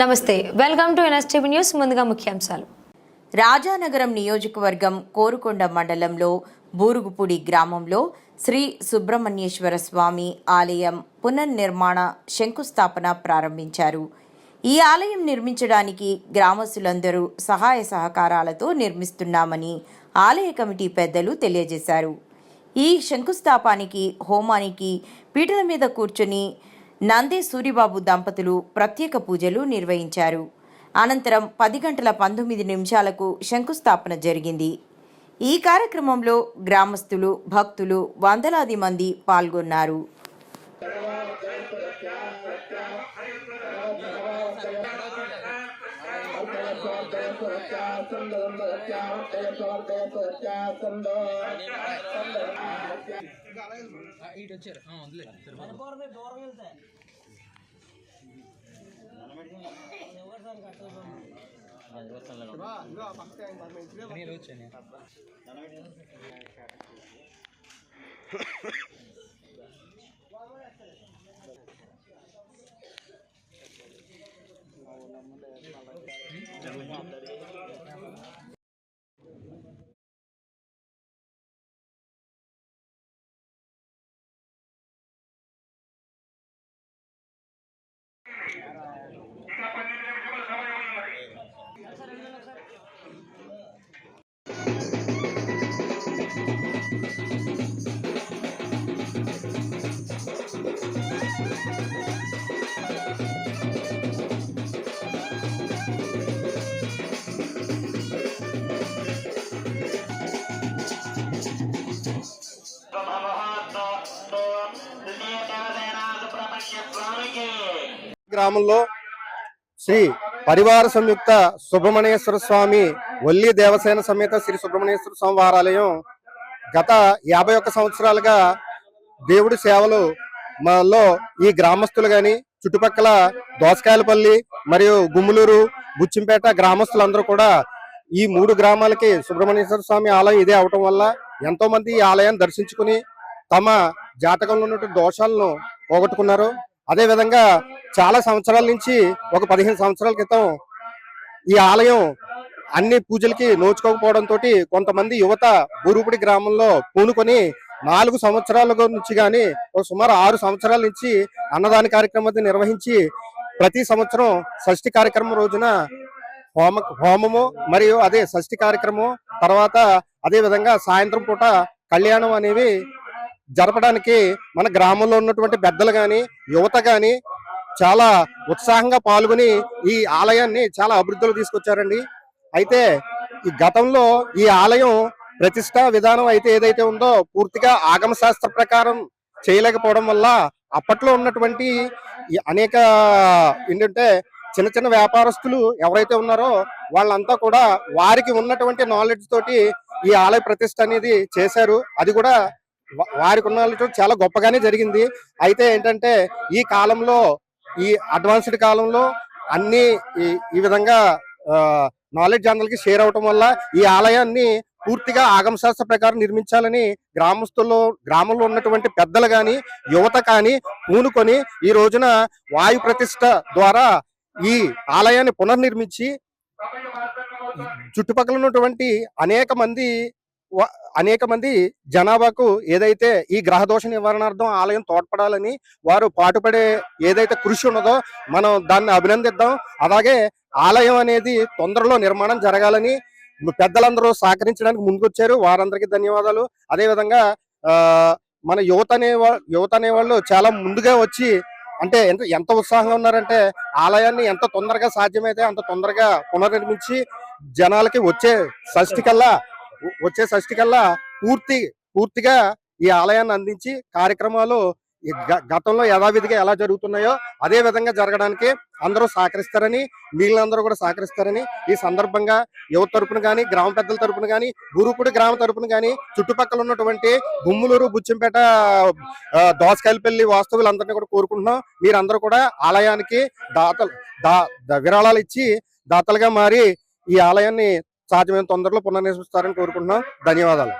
నమస్తే welcome to NSTV news ముందుగా ముఖ్యాంశాలు. రాజానగరం నియోజకవర్గం కోరుకొండ మండలంలో బూరుగుపూడి గ్రామంలో శ్రీ సుబ్రహ్మణ్యేశ్వర స్వామి ఆలయం పునర్నిర్మాణ శంకుస్థాపన ప్రారంభించారు. ఈ ఆలయం నిర్మించడానికి గ్రామస్తులందరూ సహాయ సహకారాలతో నిర్మిస్తున్నామని ఆలయ కమిటీ పెద్దలు తెలియజేశారు. ఈ శంకుస్థాపానికి హోమానికి పీటల మీద కూర్చుని నందే సూరిబాబు దంపతులు ప్రత్యేక పూజలు నిర్వహించారు. అనంతరం పది గంటల పంతొమ్మిది నిమిషాలకు శంకుస్థాపన జరిగింది. ఈ కార్యక్రమంలో గ్రామస్తులు భక్తులు వందలాది మంది పాల్గొన్నారు. సందో సందో ఇటు వచ్చారు వదిలేదు దూరం వెళ్తే మీరు వచ్చాను ఇంకా పన్నెండు నిమిషాలు సమయం ఉన్నది Thank you. గ్రామంలో శ్రీ పరివార సంయుక్త సుబ్రహ్మణ్యేశ్వర స్వామి వల్లి దేవసేన సమేత శ్రీ సుబ్రహ్మణ్యేశ్వర స్వామి వారాలయం గత యాభై ఒక్క సంవత్సరాలుగా దేవుడి సేవలు మాలో ఈ గ్రామస్తులు గాని చుట్టుపక్కల దోసకాయలపల్లి మరియు గుమ్ములూరు బుచ్చింపేట గ్రామస్తులందరూ కూడా ఈ మూడు గ్రామాలకి సుబ్రహ్మణ్యేశ్వర స్వామి ఆలయం ఇదే అవటం వల్ల ఎంతో మంది ఈ ఆలయాన్ని దర్శించుకుని తమ జాతకంలో ఉన్నటువంటి దోషాలను పోగొట్టుకున్నారు. అదే విధంగా చాలా సంవత్సరాల నుంచి ఒక పదిహేను సంవత్సరాల క్రితం ఈ ఆలయం అన్ని పూజలకి నోచుకోకపోవడంతో కొంతమంది యువత బూరుపుడి గ్రామంలో పూనుకొని నాలుగు సంవత్సరాల నుంచి కానీ ఒక సుమారు ఆరు సంవత్సరాల నుంచి అన్నదాన కార్యక్రమాన్ని నిర్వహించి ప్రతి సంవత్సరం షష్ఠి కార్యక్రమం రోజున హోమ హోమము మరియు అదే షష్ఠి కార్యక్రమం తర్వాత అదే విధంగా సాయంత్రం పూట కళ్యాణం అనేవి జరపడానికి మన గ్రామంలో ఉన్నటువంటి పెద్దలు కానీ యువత కానీ చాలా ఉత్సాహంగా పాల్గొని ఈ ఆలయాన్ని చాలా అభివృద్ధిలో తీసుకొచ్చారండి. అయితే ఈ గతంలో ఈ ఆలయం ప్రతిష్ట విధానం అయితే ఏదైతే ఉందో పూర్తిగా ఆగమ శాస్త్ర ప్రకారం చేయలేకపోవడం వల్ల అప్పట్లో ఉన్నటువంటి అనేక ఏంటంటే చిన్న చిన్న వ్యాపారస్తులు ఎవరైతే ఉన్నారో వాళ్ళంతా కూడా వారికి ఉన్నటువంటి నాలెడ్జ్ తోటి ఈ ఆలయ ప్రతిష్ట అనేది చేశారు. అది కూడా వారికి ఉన్న చాలా గొప్పగానే జరిగింది. అయితే ఏంటంటే ఈ కాలంలో ఈ అడ్వాన్స్డ్ కాలంలో అన్ని ఈ విధంగా నాలెడ్జ్ అందరికి షేర్ అవటం వల్ల ఈ ఆలయాన్ని పూర్తిగా ఆగమ శాస్త్ర ప్రకారం నిర్మించాలని గ్రామస్తుల్లో గ్రామంలో ఉన్నటువంటి పెద్దలు కానీ యువత కానీ పూనుకొని ఈ రోజున వాయు ప్రతిష్ట ద్వారా ఈ ఆలయాన్ని పునర్నిర్మించి చుట్టుపక్కల ఉన్నటువంటి అనేక మంది అనేక మంది జనాభాకు ఏదైతే ఈ గ్రహ దోష నివారణార్థం ఆలయం తోడ్పడాలని వారు పాటుపడే ఏదైతే కృషి ఉన్నదో మనం దాన్ని అభినందిద్దాం. అలాగే ఆలయం అనేది తొందరలో నిర్మాణం జరగాలని పెద్దలందరూ సహకరించడానికి ముందుకొచ్చారు. వారందరికీ ధన్యవాదాలు. అదే విధంగా ఆ మన యువత అనే యువత అనే వాళ్ళు చాలా ముందుగా వచ్చి అంటే ఎంత ఎంత ఉత్సాహంగా ఉన్నారంటే ఆలయాన్ని ఎంత తొందరగా సాధ్యమైతే అంత తొందరగా పునర్నిర్మించి జనాలకి వచ్చే షష్ఠి కల్లా వచ్చే షష్టి కల్లా పూర్తి పూర్తిగా ఈ ఆలయాన్ని అందించి కార్యక్రమాలు గ- గతంలో యథావిధిగా ఎలా జరుగుతున్నాయో అదే విధంగా జరగడానికి అందరూ సహకరిస్తారని మిగిలినందరూ కూడా సహకరిస్తారని ఈ సందర్భంగా యువత తరపున కానీ గ్రామ పెద్దల తరపున గాని గురుకుడి గ్రామ తరపున కానీ చుట్టుపక్కల ఉన్నటువంటి గుమ్ములూరు బుచ్చంపేట దోసకాయలపల్లి వాస్తవులందరినీ కూడా కోరుకుంటున్నాం. మీరందరూ కూడా ఆలయానికి దాతలు దా విరాళాలు ఇచ్చి దాతలుగా మారి ఈ ఆలయాన్ని సాధ్యమైన తొందరలో పునర్నిర్మిస్తారని కోరుకుంటున్నాం. ధన్యవాదాలు.